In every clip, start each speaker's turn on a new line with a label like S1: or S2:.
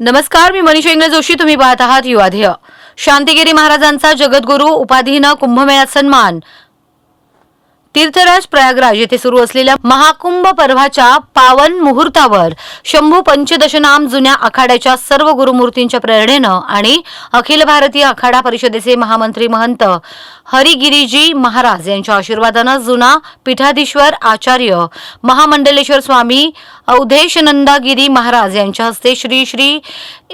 S1: नमस्कार मी मनीषा इंग्रज जोशी तुम्ही पाहत आहात युवाध्येय शांतिगिरी महाराजांचा जगद्गुरू उपाधीनं कुंभमेळ्यात सन्मान. तीर्थराज प्रयागराज येथे सुरू असलेल्या महाकुंभ पर्वाच्या पावन मुहूर्तावर शंभू पंचदशनाम जुन्या आखाड्याच्या सर्व गुरुमूर्तींच्या प्रेरणेनं आणि अखिल भारतीय आखाडा परिषदेचे महामंत्री महंत हरिगिरीजी महाराज यांच्या आशीर्वादानं जुना पीठाधीश्वर आचार्य महामंडलेश्वर स्वामी अवधेशनंदागिरी महाराज यांच्या हस्ते श्री श्री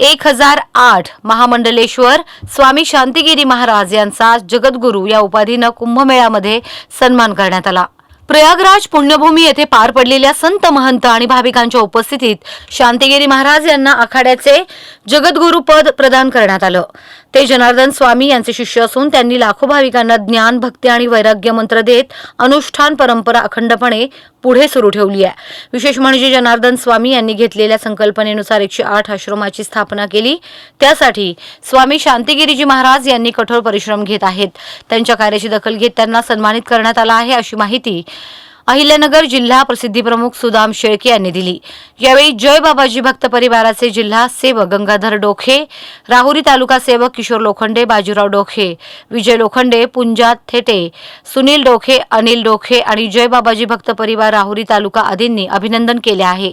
S1: एक हजार आठ महामंडलेश्वर स्वामी शांतिगिरी महाराज यांचा जगद्गुरू या उपाधीनं कुंभमेळ्यामध्ये सन्मान करण्यात आला. प्रयागराज पुण्यभूमी येथे पार पडलेल्या संत महंत आणि भाविकांच्या उपस्थितीत शांतिगिरी महाराज यांना आखाड्याचे जगद्गुरु पद प्रदान करण्यात आलं. ते जनार्दन स्वामी यांचे शिष्य असून त्यांनी लाखो भाविकांना ज्ञान भक्ती आणि वैराग्य मंत्र देत अनुष्ठान परंपरा अखंडपणे पुढे सुरू ठेवली आहे. विशेष म्हणजे जनार्दन स्वामी यांनी घेतलेल्या संकल्पनेनुसार एकशे आठ आश्रमाची स्थापना केली त्यासाठी स्वामी शांतिगिरीजी महाराज यांनी कठोर परिश्रम घेत आहेत. त्यांच्या कार्याची दखल घेत त्यांना सन्मानित करण्यात आला आहे अशी माहिती अहिल्यानगर जिल्हा प्रसिद्धी प्रमुख सुदाम शेळके यांनी दिली. यावेळी जय बाबाजी भक्त परिवाराचे जिल्हा सेवक गंगाधर डोखे राहुरी तालुका सेवक किशोर लोखंडे बाजीराव डोखे विजय लोखंडे पुंजा थेटे सुनील डोखे अनिल डोखे आणि जय बाबाजी भक्त परिवार राहुरी तालुका आदींनी अभिनंदन केले आहे.